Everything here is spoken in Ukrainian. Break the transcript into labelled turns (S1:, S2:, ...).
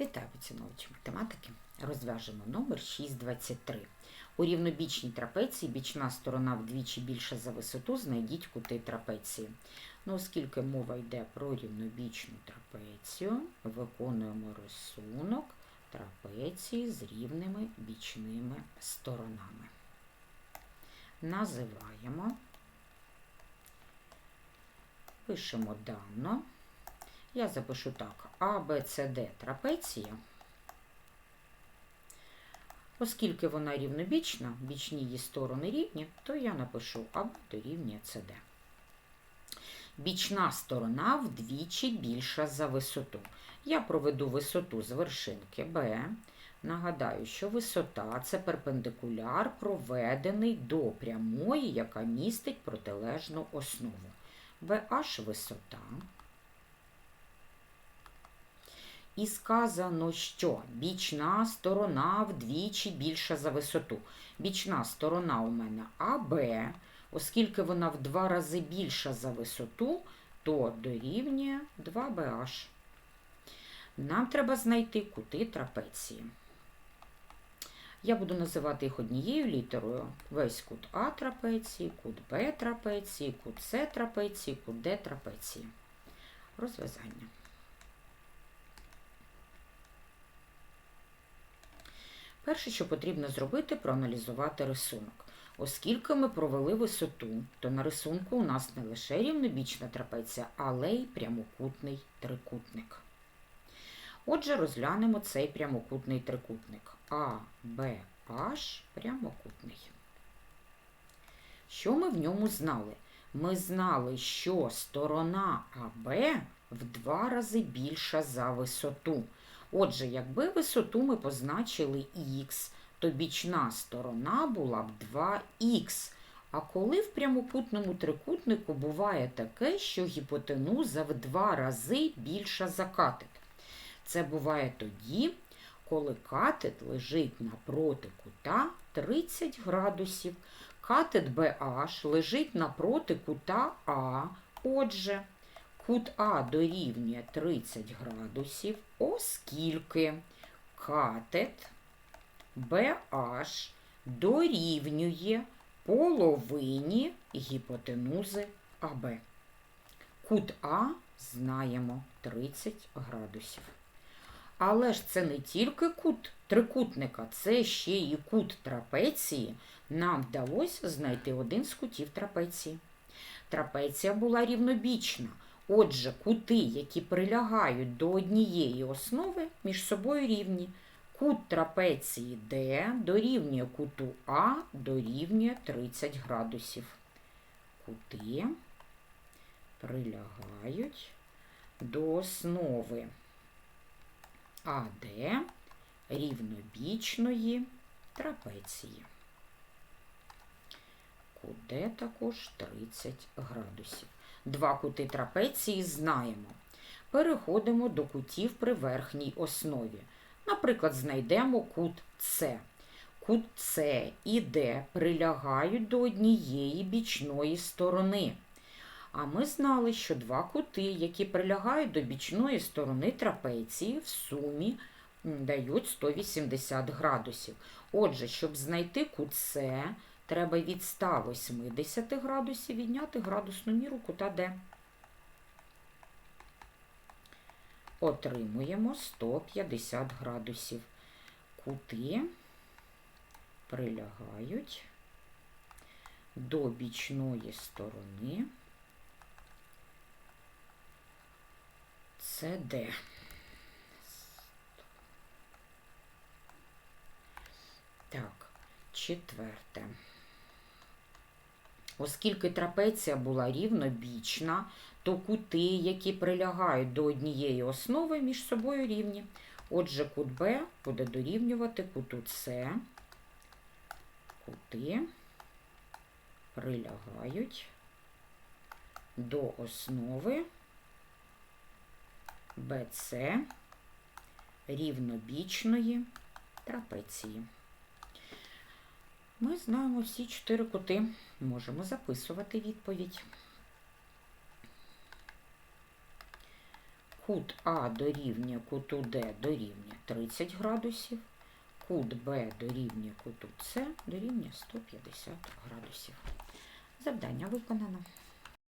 S1: Вітаю, поціновувачі математики. Розв'яжемо номер 623. У рівнобічній трапеції бічна сторона вдвічі більша за висоту, знайдіть кути трапеції. Ну, оскільки мова йде про рівнобічну трапецію, виконуємо рисунок трапеції з рівними бічними сторонами. Називаємо, пишемо дано. Я запишу так: А, Б, С, Д трапеція. Оскільки вона рівнобічна, бічні її сторони рівні, то я напишу АБ дорівнює СД. Бічна сторона вдвічі більша за висоту. Я проведу висоту з вершинки Б. Нагадаю, що висота це перпендикуляр, проведений до прямої, яка містить протилежну основу. BH висота. І сказано, що бічна сторона вдвічі більша за висоту. Бічна сторона у мене АБ, оскільки вона в два рази більша за висоту, то дорівнює 2BH. Нам треба знайти кути трапеції. Я буду називати їх однією літерою. Весь кут А трапеції, кут Б трапеції, кут С трапеції, кут Д трапеції. Розв'язання. Перше, що потрібно зробити, проаналізувати рисунок. Оскільки ми провели висоту, то на рисунку у нас не лише рівнобічна трапеція, але й прямокутний трикутник. Отже, розглянемо цей прямокутний трикутник. А, Б, H прямокутний. Що ми в ньому знали? Ми знали, що сторона АБ в два рази більша за висоту. Отже, якби висоту ми позначили х, то бічна сторона була б 2х. А коли в прямокутному трикутнику буває таке, що гіпотенуза в два рази більша за катет? Це буває тоді, коли катет лежить напроти кута 30 градусів, катет BH лежить напроти кута А. Отже, Кут А дорівнює 30 градусів, оскільки катет BH дорівнює половині гіпотенузи АБ. Кут А знаємо 30 градусів. Але ж це не тільки кут трикутника, це ще і кут трапеції. Нам вдалося знайти один з кутів трапеції. Трапеція була рівнобічна. Отже, кути, які прилягають до однієї основи, між собою рівні. Кут трапеції D дорівнює куту А дорівнює 30 градусів. Кути прилягають до основи АД рівнобічної трапеції. Кут також 30 градусів. Два кути трапеції знаємо. Переходимо до кутів при верхній основі. Наприклад, знайдемо кут С. Кут С і Д прилягають до однієї бічної сторони. А ми знали, що два кути, які прилягають до бічної сторони трапеції, в сумі дають 180 градусів. Отже, щоб знайти кут С, Треба від 180 градусів відняти градусну міру кута Д. Отримуємо 150 градусів. Кути прилягають до бічної сторони СД. Так, четверте. Оскільки трапеція була рівнобічна, то кути, які прилягають до однієї основи, між собою рівні. Отже, кут Б буде дорівнювати куту С. Кути прилягають до основи БЦ рівнобічної трапеції. Ми знаємо всі чотири кути. Можемо записувати відповідь. кут А дорівнює куту Д дорівнює 30 градусів, кут Б дорівнює куту С дорівнює 150 градусів. Завдання виконано.